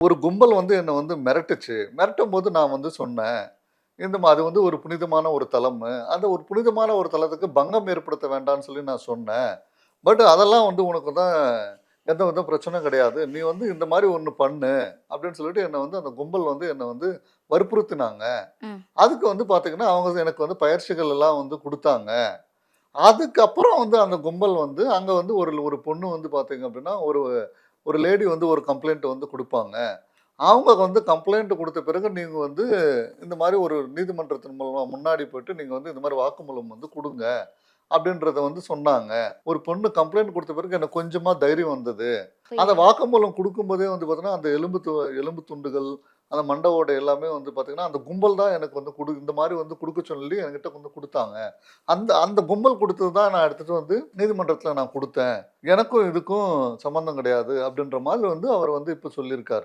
ஒரு கும்பல் வந்து என்னை வந்து மிரட்டுச்சு. மிரட்டும் போது நான் வந்து சொன்னேன் இந்த அது வந்து ஒரு புனிதமான ஒரு தலம். அந்த ஒரு புனிதமான ஒரு தலத்துக்கு பங்கம் ஏற்படுத்த வேண்டாம்னு சொல்லி நான் சொன்னேன். பட் அதெல்லாம் வந்து உனக்கு தான் எந்த வித பிரச்சனையும் கிடையாது. நீ வந்து இந்த மாதிரி ஒன்று பண்ணு அப்படின்னு சொல்லிட்டு என்னை வந்து அந்த கும்பல் வந்து என்னை வந்து வற்புறுத்தினாங்க. அதுக்கு வந்து பார்த்தீங்கன்னா அவங்க எனக்கு வந்து பயிற்சிகள் எல்லாம் வந்து கொடுத்தாங்க. அதுக்கப்புறம் வந்து அந்த கும்பல் வந்து அங்கே வந்து ஒரு ஒரு பொண்ணு வந்து பார்த்தீங்க அப்படின்னா ஒரு ஒரு லேடி வந்து ஒரு கம்ப்ளைண்ட் வந்து கொடுப்பாங்க. அவங்க வந்து கம்ப்ளைண்ட் கொடுத்த பிறகு நீங்கள் வந்து இந்த மாதிரி ஒரு நீதிமன்றத்தின் மூலமாக முன்னாடி போயிட்டு நீங்கள் வந்து இந்த மாதிரி வாக்குமூலம் வந்து கொடுங்க. அப்படின்றத வந்து சொன்னாங்க. ஒரு பொண்ணு கம்ப்ளைண்ட் கொடுத்த பிறகு எனக்கு கொஞ்சமாக தைரியம் வந்தது. அந்த வாக்குமூலம் கொடுக்கும்போதே வந்து பார்த்தீங்கன்னா அந்த எலும்பு து- எலும்பு துண்டுகள் அந்த மண்டவோட எல்லாமே வந்து பார்த்தீங்கன்னா அந்த கும்பல் தான் எனக்கு வந்து கொடு இந்த மாதிரி வந்து கொடுக்க சொல்லி என்கிட்ட வந்து கொடுத்தாங்க. அந்த அந்த கும்பல் கொடுத்தது தான் நான் எடுத்துட்டு வந்து நீதிமன்றத்தில் நான் கொடுத்தேன். எனக்கும் இதுக்கும் சம்மந்தம் கிடையாது அப்படின்ற மாதிரி வந்து அவர் வந்து இப்போ சொல்லியிருக்காரு.